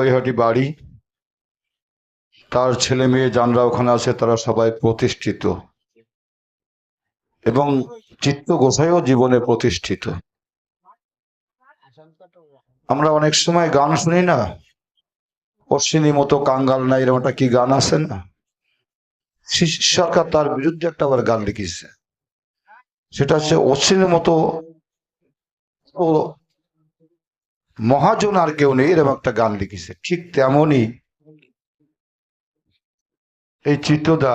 কৈহাটি বাড়ি। তার ছেলে মেয়ে যানরা ওখানে আছে, তারা সবাই প্রতিষ্ঠিত। এবং চিত্ত গোসাইও জীবনে প্রতিষ্ঠিত। আমরা অনেক সময় গান শুনি না। অশ্বিনী মতো কাঙ্গাল নাই, এরকম একটা কি গান আছে না? সরকার তার বিরুদ্ধে একটা আবার গান লিখেছে। সেটা হচ্ছে অশ্বিনীর মতো মহাজন আর কেউ নেই, এরকম একটা গান লিখেছে। ঠিক তেমনই এই চিত্তদা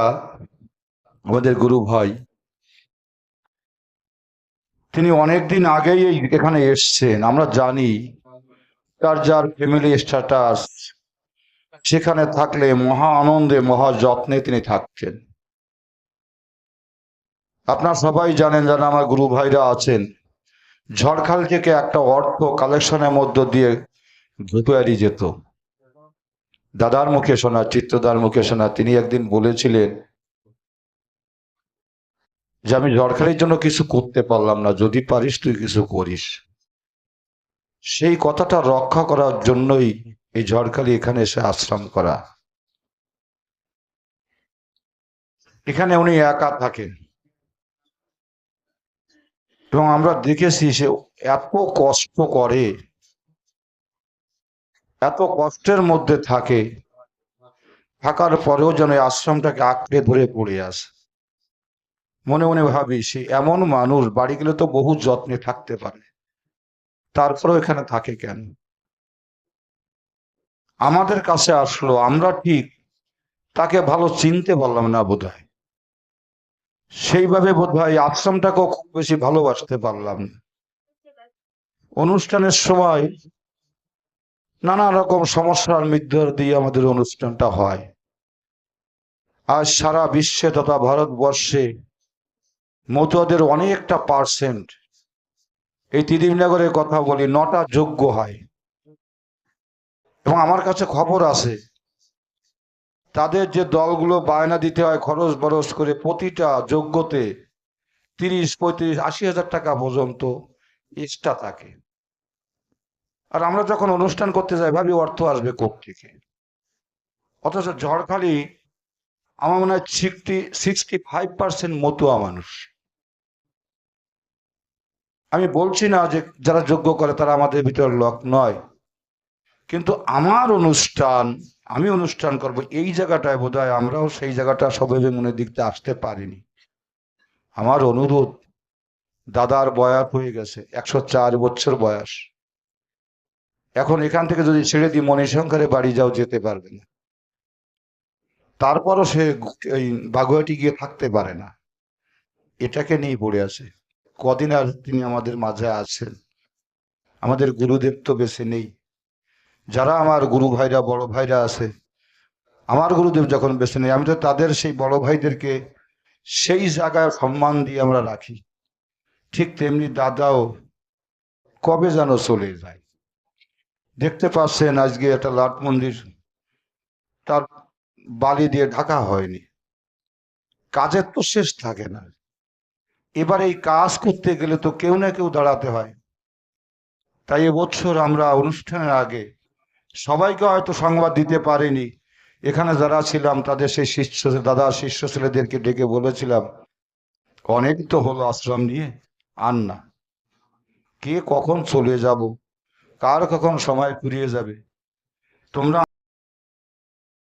আমাদের গুরু ভাই, তিনি অনেকদিন আগেই এখানে এসছেন, আমরা জানি তার যার ফ্যামিলি স্ট্যাটাস সেখানে থাকলে মহা আনন্দে, মহা যত্নে তিনি থাকছেন আপনার সবাই জানেন যারা আমার গুরু ভাইরা আছেন ঝড়খাল থেকে একটা অর্থ কালেকশনের মধ্য দিয়ে ধুপুয়ারি যেত। দাদার মুখে শোনা চিত্তদার মুখে শোনা, তিনি একদিন বলেছিলেন যে, আমি ঝড়খালির জন্য কিছু করতে পারলাম না, যদি পারিস তুই কিছু করিস। সেই কথাটা রক্ষা করার জন্যই এই ঝড়খালি এখানে এসে আশ্রম করা। এখানে উনি একা থাকেন। এবং আমরা দেখেছি সে এত কষ্ট করে, এত কষ্টের মধ্যে থাকে, থাকার পরেও যেন আশ্রমটাকে আঁকড়ে ধরে পড়ে আসে মনে মনে ভাবি, সে এমন মানুষ, বাড়ি গেলে তো বহু যত্নে থাকতে পারে, তারপরেও এখানে থাকে কেন? আমাদের কাছে আসলো, আমরা ঠিক তাকে ভালো চিনতে পারলাম না বোধ হয় সেইভাবে বোধ হয় আশ্রমটাকেও খুব বেশি ভালোবাসতে পারলাম অনুষ্ঠানের সময় নানা রকম সমস্যার মধ্যে দিয়ে আমাদের অনুষ্ঠানটা হয়। আজ সারা বিশ্বে তথা ভারতবর্ষে মতুয়াদের অনেকটা পার্সেন্ট এই তিরিমনগরের কথা বলি, নটা যোগ্য হয়। এবং আমার কাছে খবর আছে তাদের যে দলগুলো বায়না দিতে হয় খরচ বরচ করে প্রতিটা যোগ্যতে তিরিশ, পঁয়ত্রিশ, আশি হাজার টাকা পর্যন্ত এক্সট্রা থাকে। আর আমরা যখন অনুষ্ঠান করতে যাই, ভাবি অর্থ আসবে থেকে অথচ ঝড়খালি আমার মনে হয় sixty sixty five percent Matua মানুষ। আমি বলছি না যে যারা যোগ্য করে তারা আমাদের ভিতর লোক নয়। কিন্তু আমার অনুষ্ঠান, আমি অনুষ্ঠান করব, এই জায়গাটায় বোধ হয় আমরাও সেই জায়গাটা সবাই মনে দিকতে আসতে পারিনি। আমার অনুরোধ, দাদার বয়স হয়ে গেছে, একশো চার বছর বয়স। এখন এখান থেকে যদি ছেড়ে দিই মণিশঙ্করে বাড়ি যাও, যেতে পারবে না। তারপরও সে এই বাগুয়াটি গিয়ে থাকতে পারে না। এটাকে নিয়ে পড়ে আছে। কদিন আর তিনি আমাদের মাঝে আছেন। আমাদের গুরুদেব তো বেশি নেই। যারা আমার গুরু ভাইরা, বড় ভাইরা আছে, আমার গুরুদেব যখন বেছে নেই আমি তো তাদের সেই বড় ভাইদেরকে সেই জায়গায় সম্মান দিয়ে আমরা রাখি। ঠিক তেমনি দাদাও কবে যেন চলে যায়। দেখতে পাচ্ছেন আজকে একটা লাট মন্দির, তার বালি দিয়ে ঢাকা হয়নি। কাজের তো শেষ থাকে না। এবার এই কাজ করতে গেলে তো কেউ না কেউ দাঁড়াতে হয়। তাই এবছর আমরা অনুষ্ঠানের আগে সবাইকে হয়তো সংবাদ দিতে পারিনি। এখানে যারা ছিলাম, তাদের সেই শিষ্য, দাদা শিষ্য ছেলেদেরকে ডেকে বলেছিলাম, অনেক তো হলো আশ্রম নিয়ে, আন না। কে কখন চলে যাব? কার কখন সময় ফুরিয়ে যাবে? তোমরা